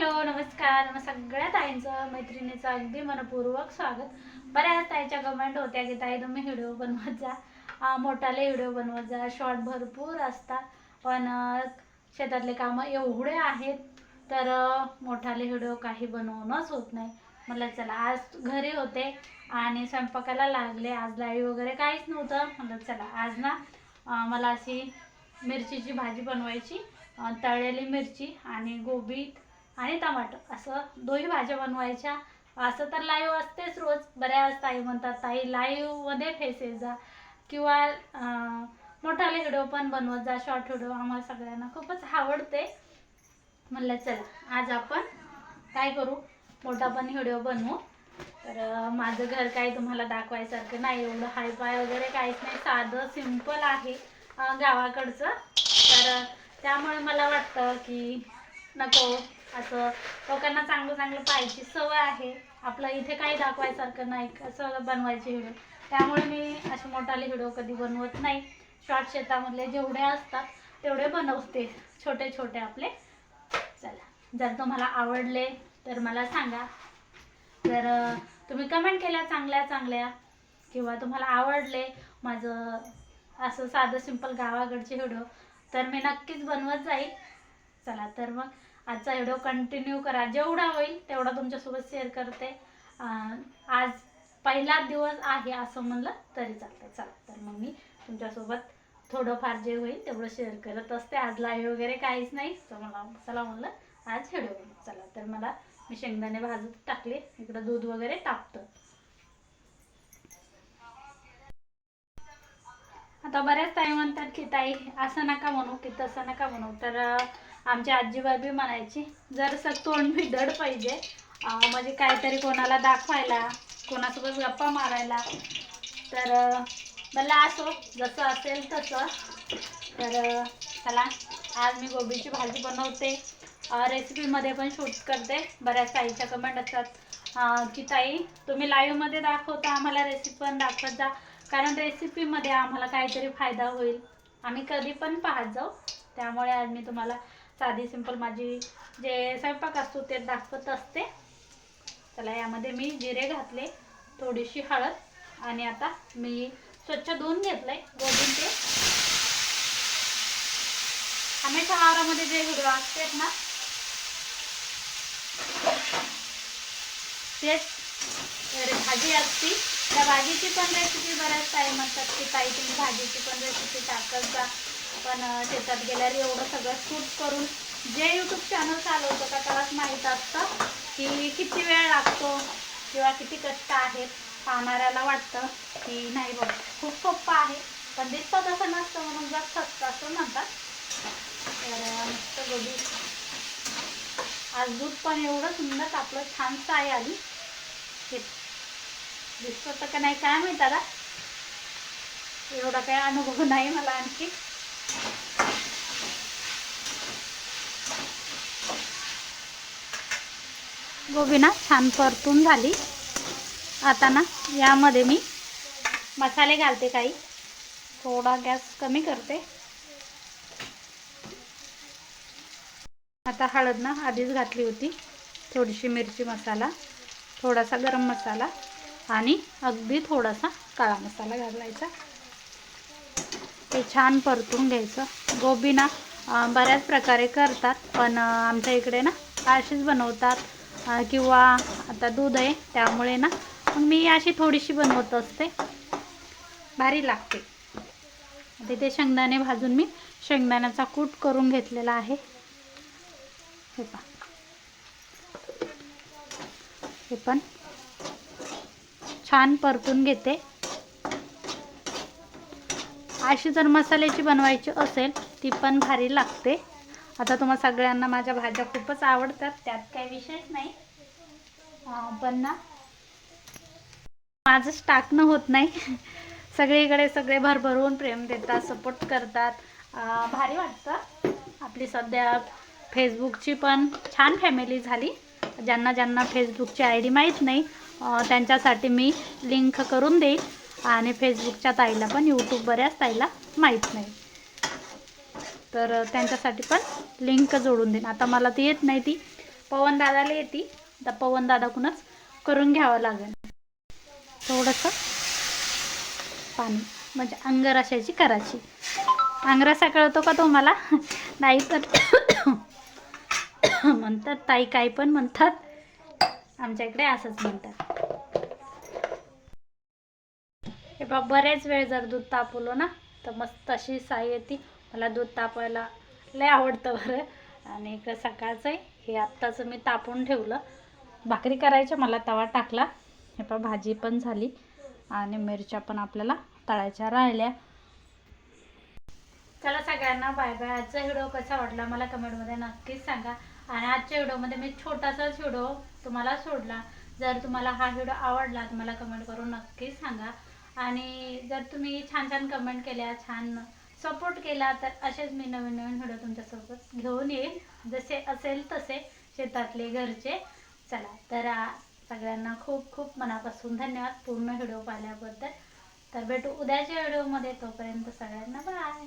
Hello नमस्कार. मग सगळ्या ताईंचं मैत्रिणीचं अगदी मनपूर्वक स्वागत. बऱ्याच ताईच्या कमेंट होत्या की ताई तुम्ही व्हिडिओ बनवत जा. मोठाले व्हिडिओ बनवत जा. शॉर्ट भरपूर असतात. पण शेतातले कामं एवढे आहेत तर मोठाले व्हिडिओ काही बनवणंच होत नाही. म्हटलं चला आज घरी होते आणि स्वयंपाकाला लागले. आज लाईव्ह वगैरे काहीच नव्हतं. म्हटलं चला आज ना मला अशी मिरचीची भाजी बनवायची तळलेली मिरची आणि गोबी आणि टमाटर असं दोन्ही भाज्या बनवायच्या. असं तर लाईव्ह असतेच रोज. बऱ्याच ताई म्हणतात ताई लाईव्हमध्ये फेसेस जा. किंवा अं, मोठाले व्हिडिओ पण बनवत जा शॉर्ट व्हिडिओ आम्हाला सगळ्यांना खूपच आवडते. म्हणलं चला आज आपण काय करू? मोठा पण व्हिडिओ बनवू. तर माझं घर काय तुम्हाला दाखवायसारखं नाही. एवढं हाय पाय वगैरे काहीच नाही. साधं सिंपल आहे गावाकडचं. तर त्यामुळे मला वाटतं की नको. असं लोकांना चांगलं चांगलं पाहायची सवय आहे. आपलं इथे काही दाखवायसारखं नाही कसं बनवायचे व्हिडिओ त्यामुळे मी असे मोठाले व्हिडिओ कधी बनवत नाही. शॉर्ट शेतामधले जेवढे असतात तेवढे बनवते. छोटे छोटे आपले. चला जर तुम्हाला आवडले तर मला सांगा. जर तुम्ही कमेंट केल्या चांगल्या चांगल्या. किंवा तुम्हाला आवडले माझं असं साधं सिंपल गावाकडचे व्हिडिओ तर मी नक्कीच बनवत जाईल. चला तर मग आजचा व्हिडिओ कंटिन्यू करा. जेवढा होईल तेवढा तुमच्यासोबत शेअर करते. आज पहिला दिवस आहे असं म्हणलं तरी चालतं चला तर मग मी तुमच्यासोबत थोडंफार जे होईल तेवढं शेअर करत असते. आज लाईव्ह वगैरे काहीच नाही. तर मला चला म्हणलं आज व्हिडिओ चला तर मला मी शेंगदाणे भाजत टाकले. इकडं दूध वगैरे टाकतं आता बऱ्याच ताई म्हणतात की ताई असं नका म्हणू की तसं नका म्हणू. तर आमची आजीबाई बी म्हणायची जरसं तोंड बी पाहिजे. म्हणजे काहीतरी कोणाला दाखवायला कोणासोबत गप्पा मारायला. तर मला असो जसं असेल तसं. तर चला आज मी गोबीची भाजी बनवते. रेसिपीमध्ये पण शूट करते. बऱ्याच ताईच्या कमेंट असतात. की ताई तुम्ही लाईव्हमध्ये दाखवता आम्हाला रेसिपी पण दाखवत जा. कारण रेसिपीमध्ये आम्हाला काहीतरी फायदा होईल. आम्ही कधी पण पाहत जाऊ. त्यामुळे आज मी तुम्हाला साधी सिंपल माझी जे स्वयंपाक असतो ते दाखवत असते. चला यामध्ये मी जिरे घातले थोडीशी हळद आणि आता मी स्वच्छ धुवून घेतलंय गोबीन ते. हमेशा आहारामध्ये जे व्हिडिओ असतात ना तेच भाजी असती. त्या भाजीची पण रेसिपी बऱ्याच टाईम असतात की ताई तुम्ही भाजीची पण रेसिपी टाकत जा. पण शेतात गेल्यावर एवढं सगळं शूट करून जे यूट्यूब चॅनल चालवतं का त्यालाच माहीत असतं की किती वेळ लागतो किंवा किती कष्ट आहेत पाहणाऱ्याला वाटतं की नाही बघ खूप सोप्पं आहे. पण दिसतं तसं नसतं म्हणून जास्त असतं असं म्हणतात. तर मस्त गोबी आज दूध पण एवढं सुंदर आपलं छान साय आली. हे दिसतं तर का नाही काय माहीत आता? एवढा काही अनुभव नाही मला आणखी. गोबी ना छान परतून झाली. आता ना यामध्ये मी मसाले घालते काही. थोडा गॅस कमी करते. आता हळद ना आधीच घातली होती. थोडीशी मिरची मसाला थोडासा गरम मसाला आणि अगदी थोडासा काळा मसाला घालायचा. ते छान परतून घ्यायचं. गोबी ना बऱ्याच प्रकारे करतात पण आमच्या इकडे ना अशीच बनवतात. किंवा आता दूध आहे त्यामुळे ना मग मी अशी थोडीशी बनवत असते. भारी लागते. तिथे शेंगदाणे भाजून मी शेंगदाण्याचा कूट करून घेतलेला आहे. हे पा हे पण छान परतून घेते. अशी जर मसाल्याची बनवायची असेल ती पण भारी लागते. आता तुम्हा सगळ्यांना माझ्या भाज्या खूपच आवडतात त्यात काही विशेष नाही. पण ना माझंच टाकणं होत नाही. सगळीकडे सगळे भरभरून प्रेम देतात सपोर्ट करतात. भारी वाटतं. आपली सध्या फेसबुकची पण छान फॅमिली झाली. ज्यांना ज्यांना फेसबुकची आय डी माहीत नाही त्यांच्यासाठी मी लिंक करून देईल आणि फेसबुकच्या ताईला पण यूट्यूब बऱ्याच ताईला माहीत नाही. तर त्यांच्यासाठी पण लिंक जोडून देईन. आता मला ती येत नाही ती. पवन दादाला येते. तर पवन दादाकडूनच करून घ्यावं लागेल. थोडंसं पाणी. म्हणजे अंगरसाची करायची अंगरसा कळतो का तुम्हाला? नाही तर म्हणतात. ताई काही पण म्हणतात. आमच्या इकडे असंच म्हणतात. हे बऱ्याच बरेच वेळ जर दूध तापवलं ना तर मस्त अशी साई येते. मला दूध तापवायला लय आवडतं बरं. आणि इकडं सकाळचं आहे हे आत्ताचं मी तापून ठेवलं. भाकरी करायच्या मला तवा टाकला. हे पण भाजी पण झाली. आणि मिरच्या पण आपल्याला तळायच्या राहिल्या. चला सगळ्यांना बाय बाय. आजचा व्हिडिओ कसा वाटला मला कमेंटमध्ये नक्कीच सांगा. आणि आजच्या व्हिडिओमध्ये मी छोटासाच व्हिडिओ तुम्हाला सोडला. जर तुम्हाला हा व्हिडिओ आवडला तर मला कमेंट करून नक्कीच सांगा. आणि जर तुम्ही छान छान कमेंट केल्या छान सपोर्ट केला तर असेच मी नवीन नवीन व्हिडिओ तुमच्यासोबत घेऊन येईल जसे असेल तसे शेतातले घरचे. चला तर सगळ्यांना खूप खूप मनापासून धन्यवाद. पूर्ण व्हिडिओ पाहिल्याबद्दल. तर भेटू उद्याच्या व्हिडिओमध्ये तोपर्यंत सगळ्यांना बाय